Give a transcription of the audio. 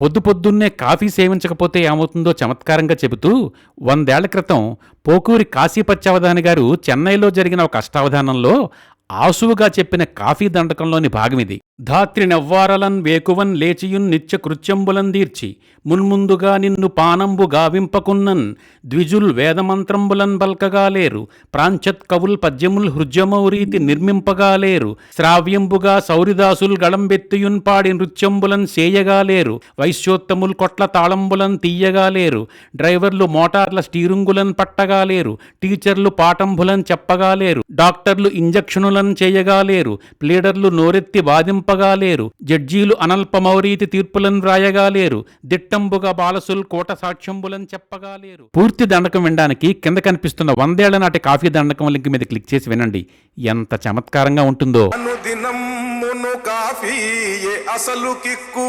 పొద్దు పొద్దున్నే కాఫీ సేవించకపోతే ఏమవుతుందో చమత్కారంగా చెబుతూ వందేళ్ళ క్రితం పోకూరి కాశీపత్యావధాని గారు చెన్నైలో జరిగిన ఒక అష్టావధానంలో ఆసువుగా చెప్పిన కాఫీ దండకంలోని భాగమిది. ధాత్రి నవ్వారలన్ వేకువన్ లేచియున్ నిత్య కృత్యంబులం దీర్చి. మున్ముందుగా నిన్ను పానంబు గావింపకున్నన్ ద్విజుల్ వేదమంత్రంబులన్ బల్కగాలేరు ప్రాంచత్ కవుల్ పద్యముల్ హృద్యమౌరీతి నిర్మింపగాలేరు శ్రావ్యంబుగా సౌరిదాసుల్ గళంబెత్తియున్ పాడి నృత్యంబులన్ సేయగాలేరు వైశ్యోత్తముల్ కొట్ల తాళంబులన్ తీయగాలేరు డ్రైవర్లు మోటార్ల స్టీరింగులన్ పట్టగాలేరు టీచర్లు పాఠంబులన్ చెప్పగాలేరు డాక్టర్లు ఇంజక్షనులను చేయగాలేరు ప్లీడర్లు నోరెత్తి వాదింపగాలేరు జడ్జీలు అనల్పమౌరీతి తీర్పులను వ్రాయగాలేరు దిట్టంబుగా బాలసుల్ కోట సాక్ష్యంబులను చెప్పగాలేరు పూర్తి దండకం వినడానికి కింద కనిపిస్తున్న వందేళ్ళ నాటి కాఫీ దండకం లింక్ మీద క్లిక్ చేసి వినండి. ఎంత చమత్కారంగా ఉంటుందో. కాఫీ అసలు కిక్కు.